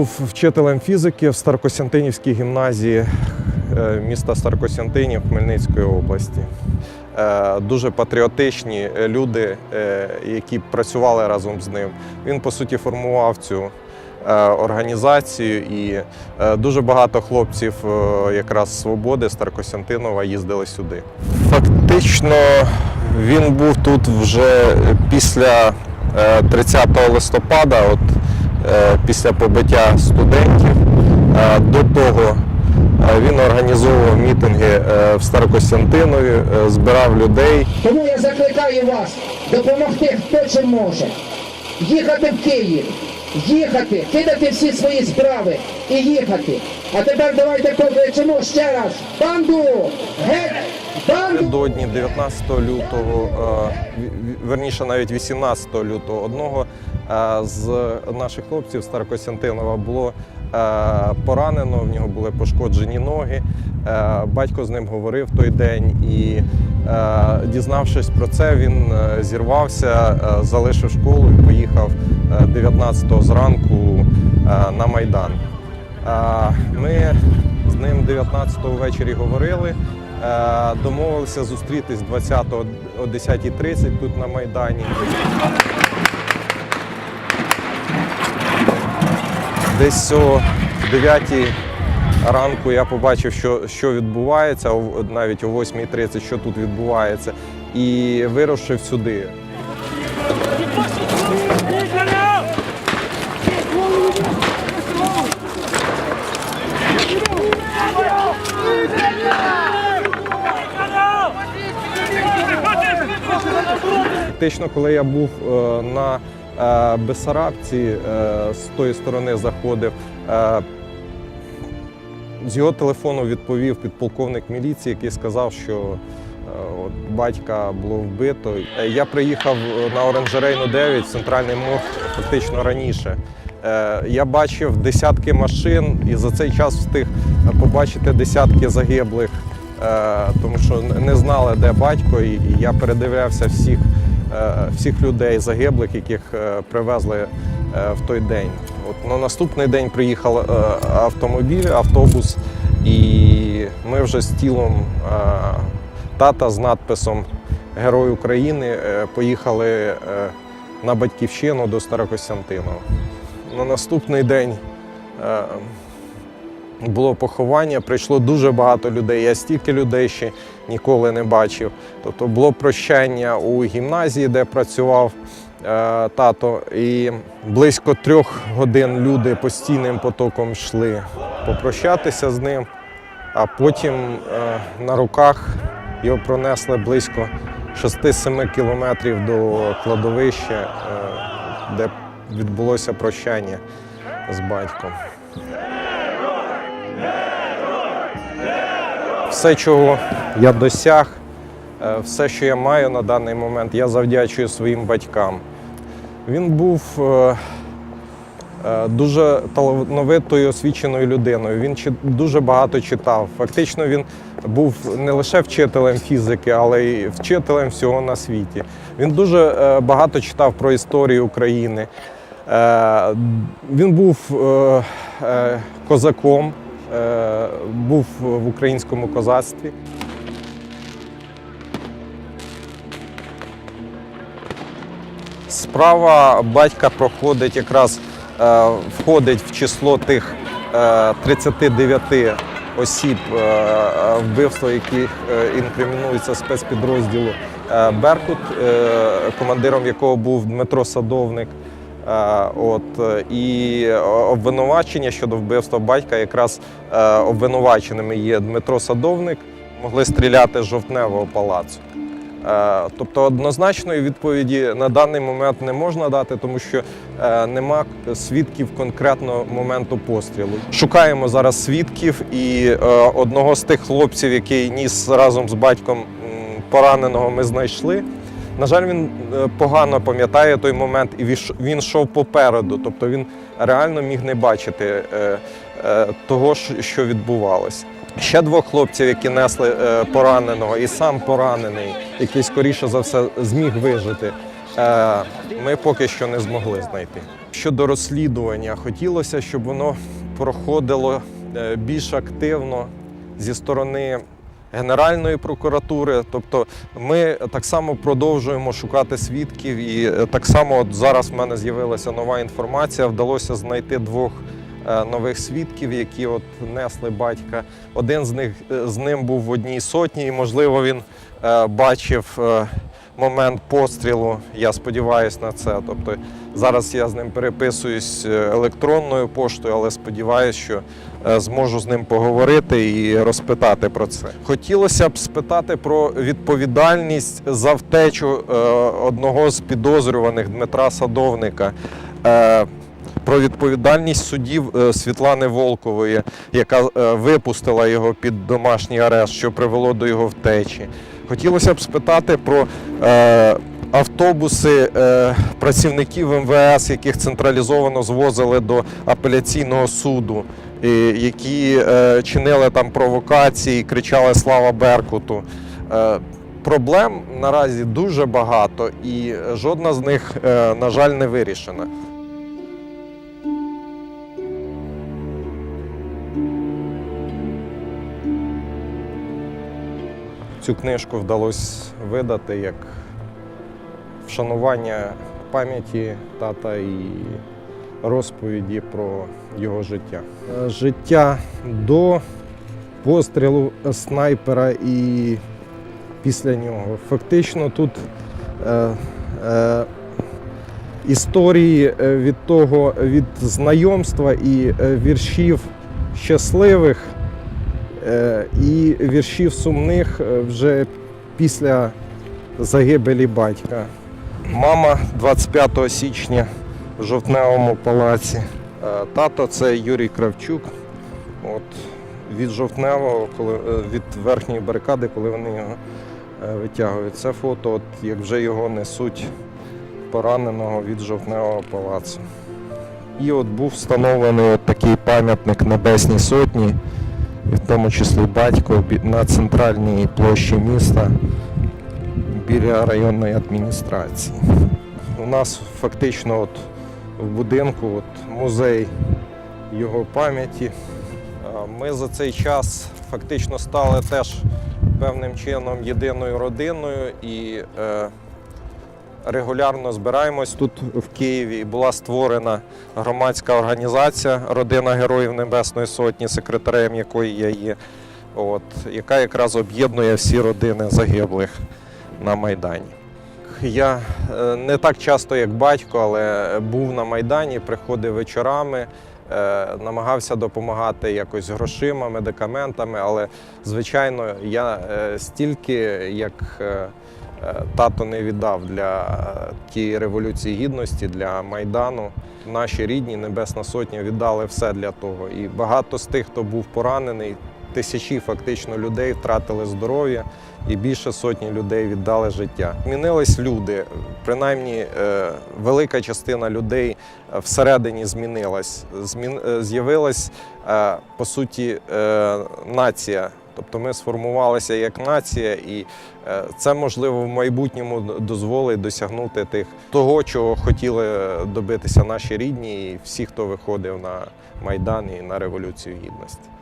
був вчителем фізики в Старокостянтинівській гімназії е, міста Старокостянтинів Хмельницької області. Е, Дуже патріотичні люди, е, які працювали разом з ним. Він, по суті, формував цю організацію, і дуже багато хлопців якраз свободи Старокостянтинова їздили сюди. Фактично він був тут вже після е, 30 листопада, от після побиття студентів. Е, До того е, він організовував мітинги е, в Старокостянтинові, е, збирав людей. Тому я закликаю вас допомогти, хто чим може. Їхати в Київ, їхати, кидати всі свої справи і їхати. А тепер давайте покличемо ще раз. Банду! Геть! Банду! До дні 19 лютого, е, верніше навіть 18 лютого, одного е, з наших хлопців Старокостянтинова було е, поранено, в нього були пошкоджені ноги. Е, Батько з ним говорив той день і, е, дізнавшись про це, він зірвався, залишив школу і поїхав е, 19-го зранку на Майдан. Ми з ним 19-го ввечері говорили. Домовилися зустрітись 20-го о 10.30 тут на Майдані. Десь о 9 ранку я побачив, що, що відбувається, навіть о 8.30, що тут відбувається, і вирушив сюди. Фактично, коли я був е, на Бесарабці, е, з тої сторони заходив. е, З його телефону відповів підполковник міліції, який сказав, що е, от, батька було вбито. Е, Я приїхав на оранжерейну 9, центральний морг фактично раніше. Е, Я бачив десятки машин і за цей час встиг побачити десятки загиблих, е, тому що не знали, де батько, і я передивлявся всіх, е, всіх людей загиблих, яких е, привезли е, в той день. От на наступний день приїхав е, автомобіль, автобус, і ми вже з тілом е, тата з надписом Герой України е, поїхали е, на батьківщину до Старокостянтинова. На наступний день е, було поховання, прийшло дуже багато людей. Я стільки людей ще ніколи не бачив. Тобто було прощання у гімназії, де працював е, тато, і близько трьох годин люди постійним потоком йшли попрощатися з ним, а потім е, на руках його пронесли близько 6-7 кілометрів до кладовища, е, де відбулося прощання з батьком. Все, чого я досяг, е, все, що я маю на даний момент, я завдячую своїм батькам. Він був е, е, дуже талановитою освіченою людиною. Він дуже багато читав. Фактично, він був не лише вчителем фізики, але й вчителем всього на світі. Він дуже багато читав про історію України. Він був козаком, був в українському козацтві. Справа батька проходить якраз е, входить в число тих е, 39 осіб, е, вбивства яких е, інкримінується спецпідрозділу е, Беркут, е, командиром якого був Дмитро Садовник. Е, От е, і обвинувачення щодо вбивства батька, якраз е, обвинуваченими є Дмитро Садовник, могли стріляти з жовтневого палацу. Е, Тобто однозначної відповіді на даний момент не можна дати, тому що е, нема свідків конкретно моменту пострілу. Шукаємо зараз свідків, і е, одного з тих хлопців, який ніс разом з батьком пораненого, ми знайшли. На жаль, він е, погано пам'ятає той момент, і він йшов попереду, тобто він реально міг не бачити е, е, того, що- відбувалося. Ще двох хлопців, які несли пораненого, і сам поранений, який скоріше за все зміг вижити. ми поки що не змогли знайти. Щодо розслідування, хотілося, щоб воно проходило більш активно зі сторони Генеральної прокуратури. Тобто ми так само продовжуємо шукати свідків, і е, так само от зараз в мене з'явилася нова інформація. Вдалося знайти двох е, нових свідків, які от несли батька. Один з них е, з ним був в одній сотні, і можливо він бачив. Момент пострілу, я сподіваюся на це. Тобто зараз я з ним переписуюсь електронною поштою, але сподіваюся, що зможу з ним поговорити і розпитати про це. Хотілося б спитати про відповідальність за втечу е, одного з підозрюваних Дмитра Садовника. Е, Про відповідальність суддів е, Світлани Волкової, яка е, випустила його під домашній арешт, що привело до його втечі. Хотілося б спитати про е, автобуси е, працівників МВС, яких централізовано звозили до апеляційного суду, які е, чинили там провокації, кричали Слава Беркуту. Е, проблем наразі дуже багато, і жодна з них, е, на жаль, не вирішена. Цю книжку вдалося видати як вшанування пам'яті тата і розповіді про його життя. Е, Життя до пострілу снайпера і після нього. Фактично тут е, е, історії е, від того, від знайомства і е, віршів щасливих е, і віршів сумних вже після загибелі батька. Мама 25 січня жовтневому палаці. Е, Тато це Юрій Кравчук. От від жовтневого, коли е, від верхньої барикади, коли вони його е, витягують. Це фото, от як вже його несуть пораненого від жовтневого палацу. І от був встановлений от такий пам'ятник Небесній Сотні, в тому числі батько на центральній площі міста біля районної адміністрації. У нас фактично от в будинку от музей його пам'яті. Ми за цей час фактично стали теж певним чином єдиною родиною і е, регулярно збираємось тут в Києві. Була створена громадська організація Родина Героїв Небесної Сотні, секретарем якої я є, от, яка якраз об'єднує всі родини загиблих на Майдані. Я е, не так часто, як батько, але був на Майдані, приходив вечорами, е, намагався допомагати якось грошима, медикаментами. Але, звичайно, я е, стільки, як тато не віддав для тієї революції гідності, для Майдану. Наші рідні Небесна Сотня віддали все для того. І багато з тих, хто був поранений, тисячі фактично людей втратили здоров'я і більше сотні людей віддали життя. Змінились люди, принаймні е, велика частина людей е, всередині змінилась. Змін, е, з'явилась по суті нація. Тобто ми сформувалися як нація, і це можливо в майбутньому дозволить досягнути тих того, чого хотіли добитися наші рідні і всі, хто виходив на майдан і на революцію гідності.